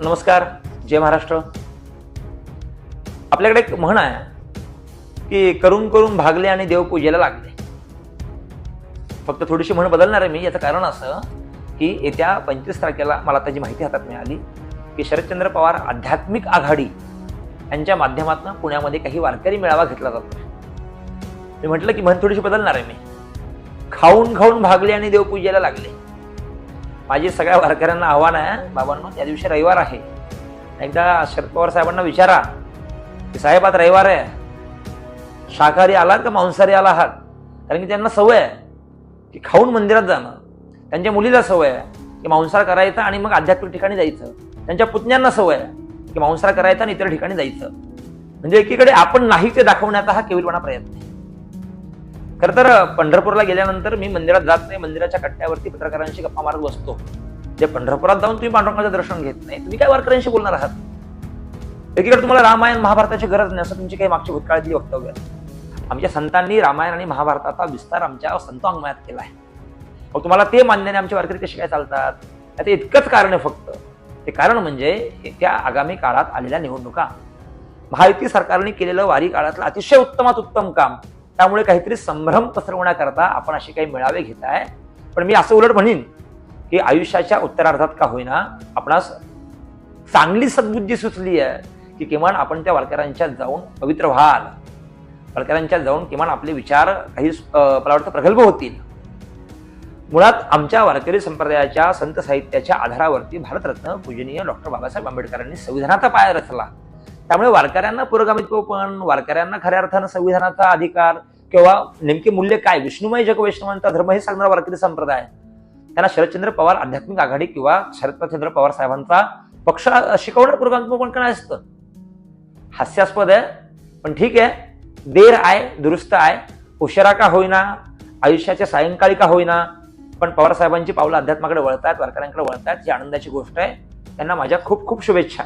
नमस्कार जय महाराष्ट्र. आपल्याकडे एक म्हण आहे की करून करून भागले आणि देवपूजेला लागले. फक्त थोडीशी म्हण बदलणार आहे मी याचं कारण असं की येत्या पंचवीस तारखेला मला त्याची माहिती हातात मिळाली की शरदचंद्र पवार आध्यात्मिक आघाडी यांच्या माध्यमातून पुण्यामध्ये काही वारकरी मेळावा घेतला जातो मी म्हटलं की म्हण थोडीशी बदलणार आहे मी. खाऊन खाऊन भागले आणि देवपूजेला लागले. माझी सगळ्या वारकऱ्यांना आव्हान आहे बाबांनो त्या दिवशी रविवार आहे. एकदा शरद पवार साहेबांना विचारा की साहेब आज रविवार आहे. शाकाहारी आलात का मांसाहारी आला आहात कारण की त्यांना सवय आहे की खाऊन मंदिरात जाणं. त्यांच्या मुलीला सवय आहे की मांसाहार करायचा आणि मग आध्यात्मिक ठिकाणी जायचं. त्यांच्या पुतण्यांना सवय आहे की मांसाहार करायचा आणि इतर ठिकाणी जायचं. म्हणजे एकीकडे आपण नाही ते दाखवण्याचा हा केवळपणा प्रयत्न. आहे खरं तर पंढरपूरला गेल्यानंतर मी मंदिरात जात नाही मंदिराच्या कट्ट्यावरती पत्रकारांशी गप्पा मारत बसतो. जे पंढरपुरात जाऊन तुम्ही पांडुरंगाचं दर्शन घेत नाही तुम्ही काय वारकऱ्यांशी बोलणार आहात? एकीकडे तुम्हाला रामायण महाभारताची गरज नाही असं तुमची काही मागची भूतकाळातली वक्तव्य आमच्या संतांनी रामायण आणि महाभारताचा विस्तार आमच्या संतांगमयात केला आहे. मग तुम्हाला ते मान्याने आमचे वारकरी कसे काय चालतात? त्याचं इतकंच कारण आहे फक्त. ते कारण म्हणजे येत्या आगामी काळात आलेल्या निवडणुका. महायुती सरकारने केलेलं वारी काळातलं अतिशय उत्तमात उत्तम काम. त्यामुळे काहीतरी संभ्रम पसरवण्याकरता आपण असे काही मेळावे घेत आहे. पण मी असं उलट म्हणेन की आयुष्याच्या उत्तरार्धात का होईना आपणास चांगली सद्बुद्धी सुचली आहे की किमान आपण त्या वारकऱ्यांच्या जाऊन पवित्र व्हाल. वारकऱ्यांच्या जाऊन किमान आपले विचार काही मला वाटतं प्रगल्भ होतील. मुळात आमच्या वारकरी संप्रदायाच्या संत साहित्याच्या आधारावरती भारतरत्न पूजनीय डॉक्टर बाबासाहेब आंबेडकरांनी संविधानाचा पाया रचला. त्यामुळे वारकऱ्यांना पुरोगामित्व पण वारकऱ्यांना खऱ्या अर्थानं संविधानाचा अधिकार किंवा नेमके मूल्य काय? विष्णुमय जग वैष्णवांचा धर्म हे सांगणारा वारकरी संप्रदाय. त्यांना शरदचंद्र पवार आध्यात्मिक आघाडी किंवा शरदचंद्र पवार साहेबांचा पक्ष शिकवणार पूर्वांत पण काय असतं? हास्यास्पद आहे पण ठीक आहे. देर आहे दुरुस्त आहे. उशिरा का होईना? आयुष्याच्या सायंकाळी का होईना? पण पवार साहेबांची पावलं अध्यात्माकडे वळतात वारकऱ्यांकडे वळतात ही आनंदाची गोष्ट आहे. त्यांना माझ्या खूप खूप शुभेच्छा.